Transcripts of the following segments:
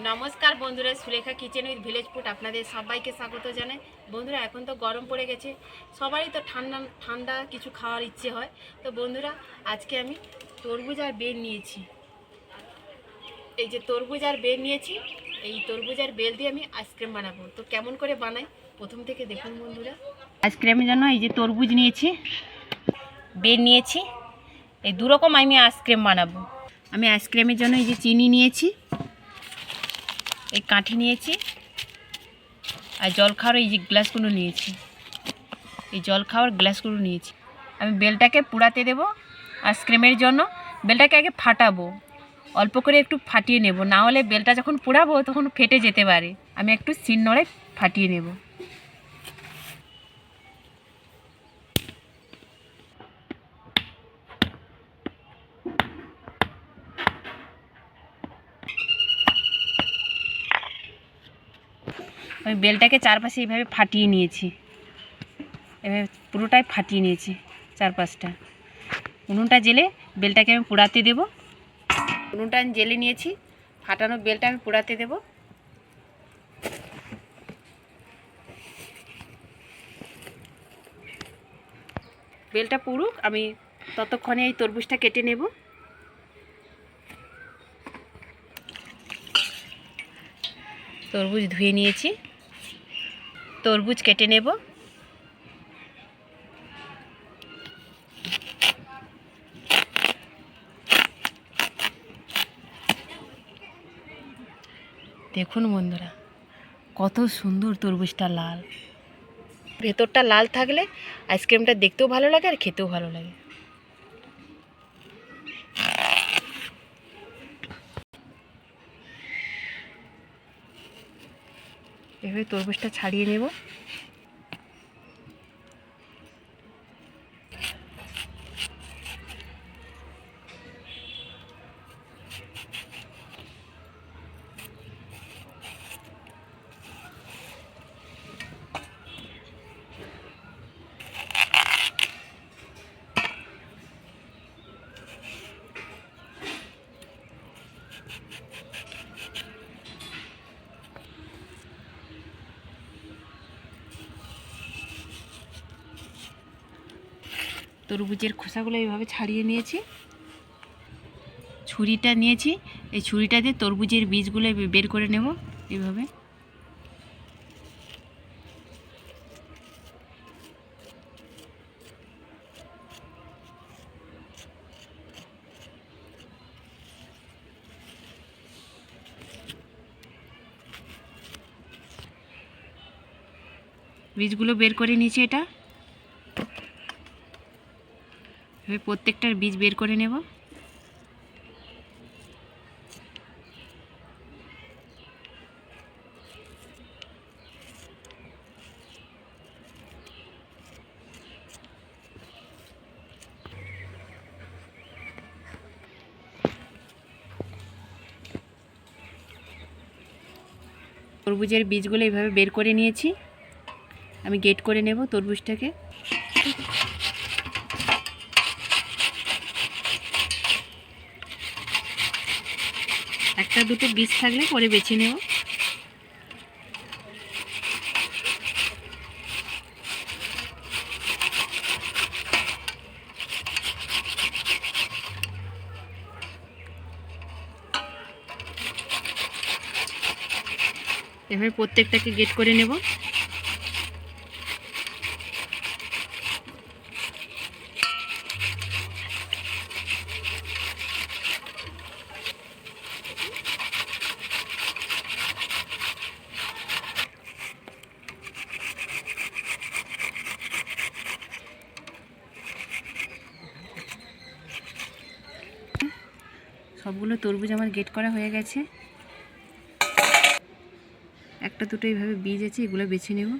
নমস্কার বন্ধুরা, Sulekha kitchen with village food আপনাদের সবাইকে স্বাগত জানাই। বন্ধুরা, এখন তো গরম পড়ে গেছে, সবারই তো ঠান্ডা ঠান্ডা কিছু খাওয়ার ইচ্ছে হয়। তো বন্ধুরা, আজকে আমি তরমুজ আর বেল নিয়েছি। এই যে তরমুজ আর বেল নিয়েছি, এই তরমুজ আর বেল দিয়ে আমি আইসক্রিম বানাবো। তো কেমন করে বানাই? প্রথম থেকে দেখুন বন্ধুরা। আইসক্রিমের জন্য এই যে তরমুজ নিয়েছি, বেল নিয়েছি, এই দুরকম আমি আইসক্রিম বানাবো। আমি আইসক্রিমের জন্য এই যে চিনি নিয়েছি। এই কাঠি নিয়েছি। আর জল খাওয়ার এই যে গ্লাসগুলো নিয়েছি। এই জল খাওয়ার গ্লাসগুলো নিয়েছি। আমি বেলটাকে পুড়াতে দেব আইসক্রিমের জন্য বেলটাকে আগে ফাটাবো। অল্প করে একটু ফাটিয়ে নেব। না হলে বেলটা যখন পোড়াবো তখন ফেটে যেতে পারে। আমি একটু সিন্নড়ে ফাটিয়ে নেব। আমি বেলটাকে চারপাশে এইভাবে ফাটিয়ে নিয়েছি। এভাবে পুরোটাই ফাটিয়ে নিয়েছি চারপাশটা। উনুনটা জেলে বেলটাকে আমি পোড়াতে দেব। উনুনটা আমি জেলে নিয়েছি, ফাটানো বেলটা আমি পোড়াতে দেব। বেলটা পুড়ুক, আমি ততক্ষণে এই তরমুজটা কেটে নেব। তরমুজ ধুয়ে নিয়েছি। তরমুজ কেটে নেব। দেখুন বন্ধুরা, কত সুন্দর তরমুজটা লাল। ভেতরটা লাল থাকলে আইসক্রিমটা দেখতেও ভালো লাগে আর খেতেও ভালো লাগে। এভাবে তরমুজটা ছাড়িয়ে নেব। তরমুজের খোসাগুলো এইভাবে ছাড়িয়ে নিয়েছি। ছুরিটা নিয়েছি। এই ছুরিটা দিয়ে তরমুজের বীজগুলো বের করে নেব এইভাবে। বীজগুলো বের করে নিয়েছি এটা। এভাবে প্রত্যেকটার বীজ বের করে নেব। তরমুজের বীজগুলো এইভাবে বের করে নিয়েছি। আমি গেট করে নেব তরমুজটাকে। একটা দুটো বীজ থাকলে পরে বেছে নেব। এভাবে প্রত্যেকটাকে গেট করে নেব। সবগুলো তরমুজ আমার গেট করা হয়ে গেছে। একটা দুটো এইভাবে বীজ আছে, এগুলো বেছে নেব।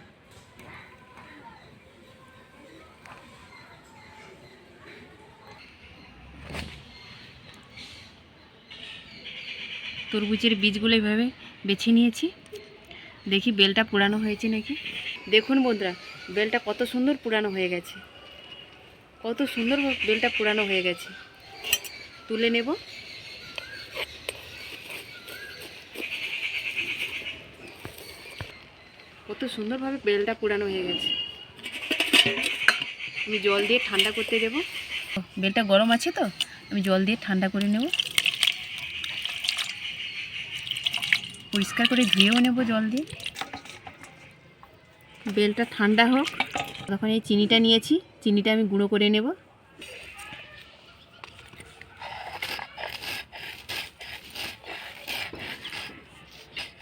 তরমুজের বীজগুলো এইভাবে বেছে নিয়েছি। দেখি বেলটা পুরানো হয়েছে নাকি? দেখুন বন্ধুরা, বেলটা কত সুন্দর পুরানো হয়ে গেছে। কত সুন্দর বেলটা পুরানো হয়ে গেছে। তুলে নেব। কত সুন্দরভাবে বেলটা পুরানো হয়ে গেছে। আমি জল দিয়ে ঠান্ডা করতে দেবো। বেলটা গরম আছে তো? আমি জল দিয়ে ঠান্ডা করে নেব। পরিষ্কার করে ধুয়েও নেব জল দিয়ে। বেলটা ঠান্ডা হোক। তখন এই চিনিটা নিয়েছি। চিনিটা আমি গুঁড়ো করে নেব।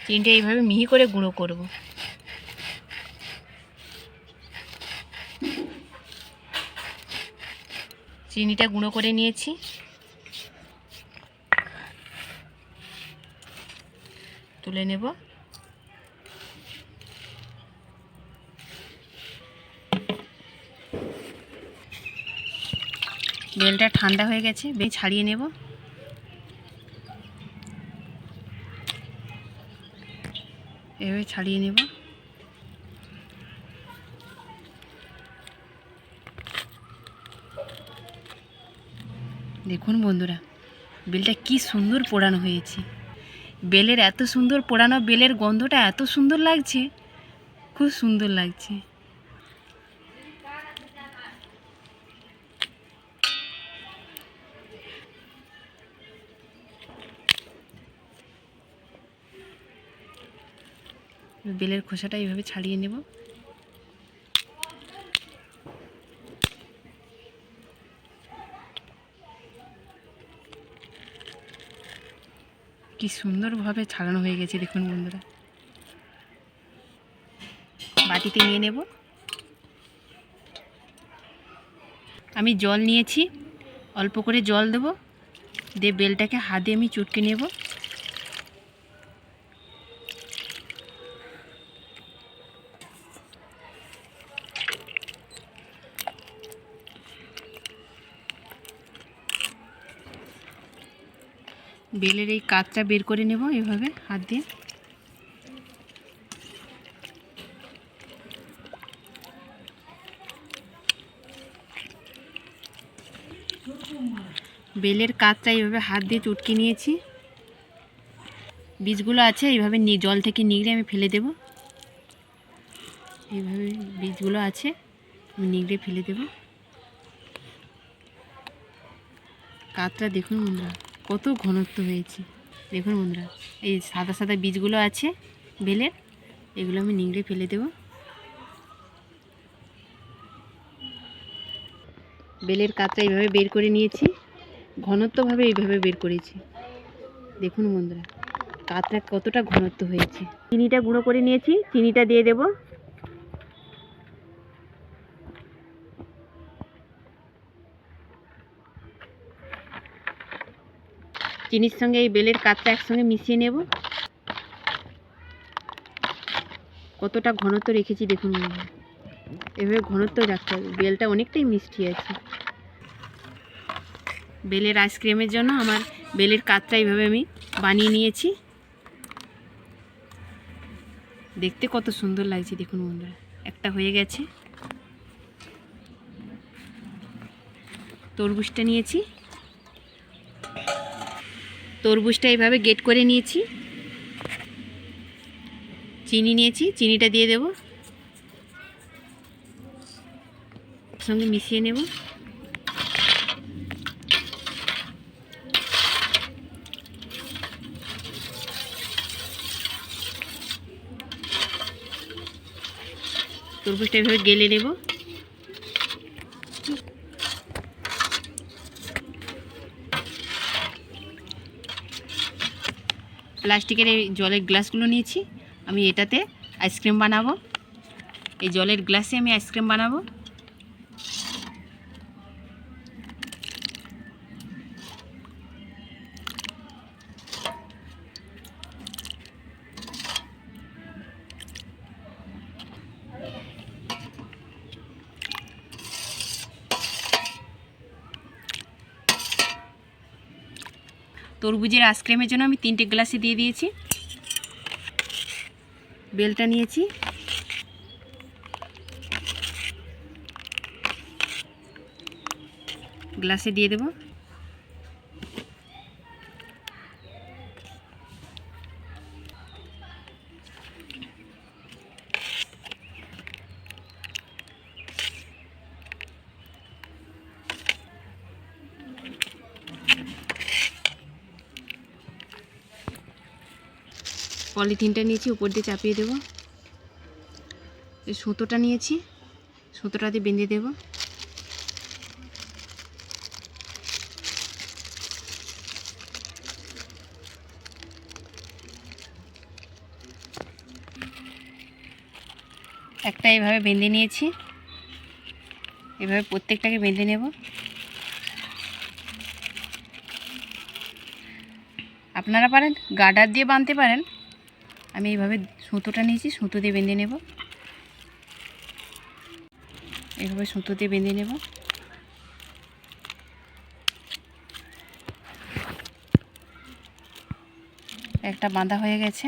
চিনিটা এইভাবে মিহি করে গুঁড়ো করব। চিনিটা গুঁড়ো করে নিয়েছি। তুলে নেব। বেলটা ঠান্ডা হয়ে গেছে বেল ছাড়িয়ে নেব। এভাবে ছাড়িয়ে নেব। দেখুন বন্ধুরা, বেলটা কি সুন্দর পোড়ানো হয়েছে। বেলের এত সুন্দর পোড়ানো, বেলের গন্ধটা এত সুন্দর লাগছে, খুব সুন্দর লাগছে। বেলের খোসাটা এইভাবে ছাড়িয়ে নেব। কি সুন্দরভাবে ছাড়ানো হয়ে গেছে, দেখুন বন্ধুরা। বাটিতে নিয়ে নেব। আমি জল নিয়েছি, অল্প করে জল দেব, দিয়ে বেলটাকে হাতে আমি চুটকে নেব। বেলের এই কাতটা বের করে নেব এভাবে, হাত দিয়ে। বেলের কাতটা এইভাবে হাত দিয়ে চটকে নিয়েছি। বীজগুলো আছে, এইভাবে জল থেকে নিগড়ে আমি ফেলে দেব। এইভাবে বীজগুলো আছে, আমি নিগড়ে ফেলে দেব। কাতটা দেখুন বন্ধুরা। কত ঘনত্ব হয়েছে। দেখুন বন্ধুরা, এই সাদা সাদা বীজগুলো আছে বেলের এগুলো আমি নিংড়ে ফেলে দেব। বেলের কাতটা এইভাবে বের করে নিয়েছি, ঘনত্বভাবে এইভাবে বের করেছি। দেখুন বন্ধুরা কাতটা কতটা ঘনত্ব হয়েছে। চিনিটা গুঁড়ো করে নিয়েছি, চিনিটা দিয়ে দেব। চিনির সঙ্গে এই বেলের কাতটা একসঙ্গে মিশিয়ে নেব। কতটা ঘনত্ব রেখেছি দেখুন। এভাবে ঘনত্ব রাখতে হবে। বেলটা অনেকটাই মিষ্টি আছে। বেলের আইসক্রিমের জন্য আমার বেলের কাতটা এইভাবে আমি বানিয়ে নিয়েছি। দেখতে কত সুন্দর লাগছে দেখুন বন্ধুরা। একটা হয়ে গেছে। তরমুজটা নিয়েছি। তরমুজটা এইভাবে গেট করে নিয়েছি। চিনি নিয়েছি, চিনিটা দিয়ে দেব। সঙ্গে মিশিয়ে নেব। তরমুজটা এভাবে গেলে নেব। প্লাস্টিকের এই জলের গ্লাসগুলো নিয়েছি। আমি এটাতে আইসক্রিম বানাবো। এই জলের গ্লাসে আমি আইসক্রিম বানাবো। তরমুজের আইসক্রিমের জন্য আমি তিনটে গ্লাসে দিয়ে দিয়েছি। বেলটা নিয়েছি। গ্লাসে দিয়ে দেব। পলিথিনটা নিয়েছি, উপর দিয়ে চাপিয়ে দেবো। এই সুতোটা নিয়েছি, সুতোটা দিয়ে বেঁধে দেবো। একটা এভাবে বেঁধে নিয়েছি। এভাবে প্রত্যেকটাকে বেঁধে নেব। আপনারা পারেন, গার্ডার দিয়ে বাঁধতে পারেন। আমি এইভাবে সুতোটা নিয়েছি, সুতো দিয়ে বেঁধে নেব। এইভাবে সুতো দিয়ে বেঁধে নেব। একটা বাঁধা হয়ে গেছে।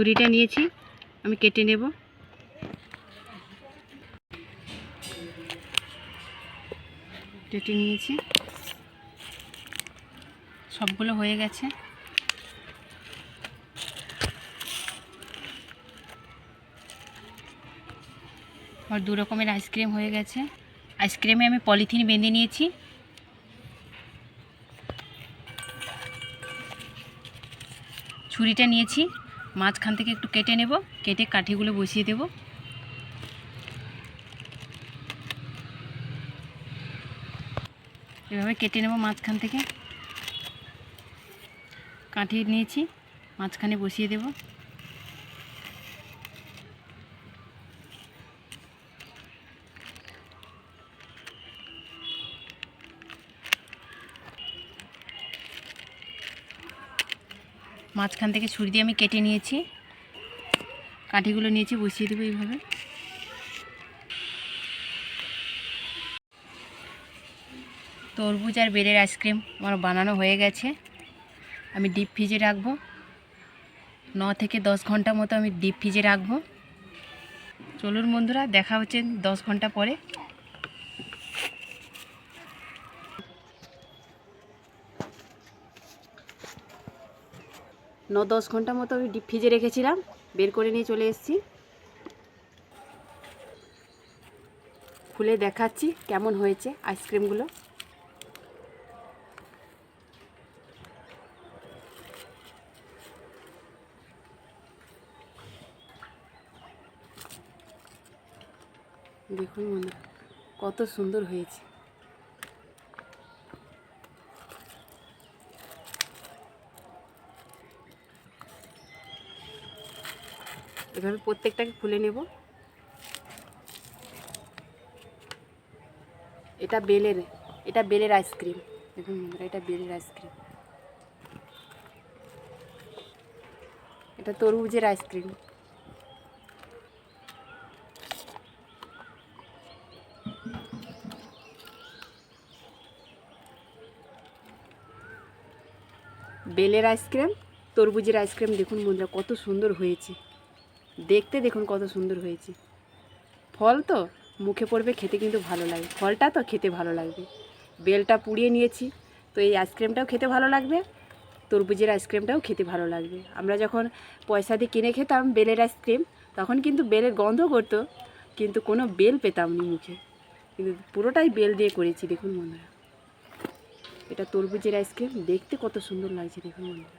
ছুরিটা নিয়েছি, আমি কেটে নেব। কেটে নিয়েছি। সবগুলো হয়ে গেছে। আর দু রকমের আইসক্রিম হয়ে গেছে। আইসক্রিমে আমি পলিথিন বেঁধে নিয়েছি। ছুরিটা নিয়েছি। মাঝখান থেকে একটু কেটে নেব, কেটে কাঠিগুলো বসিয়ে দেব। এভাবে কেটে নেব মাঝখান থেকে। কাঠি নিয়েছি, মাঝখানে বসিয়ে দেব। মাঝখান থেকে ছুরি দিয়ে আমি কেটে নিয়েছি। কাঠিগুলো নিয়েছি, বসিয়ে দেবো এইভাবে। তরমুজ আর বেলের আইসক্রিম আমার বানানো হয়ে গেছে। আমি ডিপ ফ্রিজে রাখব। ন থেকে দশ ঘণ্টা মতো আমি ডিপ ফ্রিজে রাখব। চলুন বন্ধুরা, দেখা হচ্ছে দশ ঘণ্টা পরে। ন দশ ঘণ্টা মতো আমি ডিপ ফ্রিজে রেখেছিলাম, বের করে নিয়ে চলে এসেছি। খুলে দেখাচ্ছি কেমন হয়েছে আইসক্রিমগুলো। দেখুন কত সুন্দর হয়েছে। এভাবে প্রত্যেকটাকে খুলে নেব। এটা বেলের এটা বেলের আইসক্রিম দেখুন বন্ধুরা, এটা বেলের আইসক্রিম এটা তরমুজের আইসক্রিম বেলের আইসক্রিম তরমুজের আইসক্রিম দেখুন বন্ধুরা, কত সুন্দর হয়েছে। দেখতে দেখুন কত সুন্দর হয়েছে। ফল তো মুখে পড়বে, খেতে কিন্তু ভালো লাগে। ফলটা তো খেতে ভালো লাগবে। বেলটা পুড়িয়ে নিয়েছি, তো এই আইসক্রিমটাও খেতে ভালো লাগবে, তরমুজের আইসক্রিমটাও খেতে ভালো লাগবে। আমরা যখন পয়সা দিয়ে কিনে খেতাম বেলের আইসক্রিম তখন কিন্তু বেলের গন্ধ করতো, কিন্তু কোনো বেল পেতাম না মুখে। কিন্তু পুরোটাই বেল দিয়ে করেছি, দেখুন বন্ধুরা। এটা তরমুজের আইসক্রিম দেখতে কত সুন্দর লাগছে, দেখুন বন্ধুরা।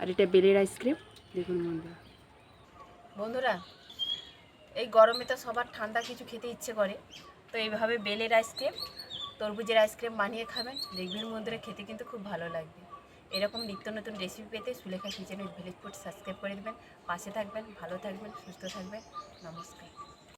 আর এটা বেলের আইসক্রিম দেখুন বন্ধুরা। বন্ধুরা, এই গরমে তো সবার ঠান্ডা কিছু খেতে ইচ্ছে করে। তো এইভাবে বেলের আইসক্রিম, তরমুজের আইসক্রিম বানিয়ে খাবেন। দেখবেন বন্ধুরা, খেতে কিন্তু খুব ভালো লাগবে। এরকম নিত্য নতুন রেসিপি পেতে Sulekha kitchen with village food subscribe করে দেবেন। পাশে থাকবেন, ভালো থাকবেন, সুস্থ থাকবেন। নমস্কার।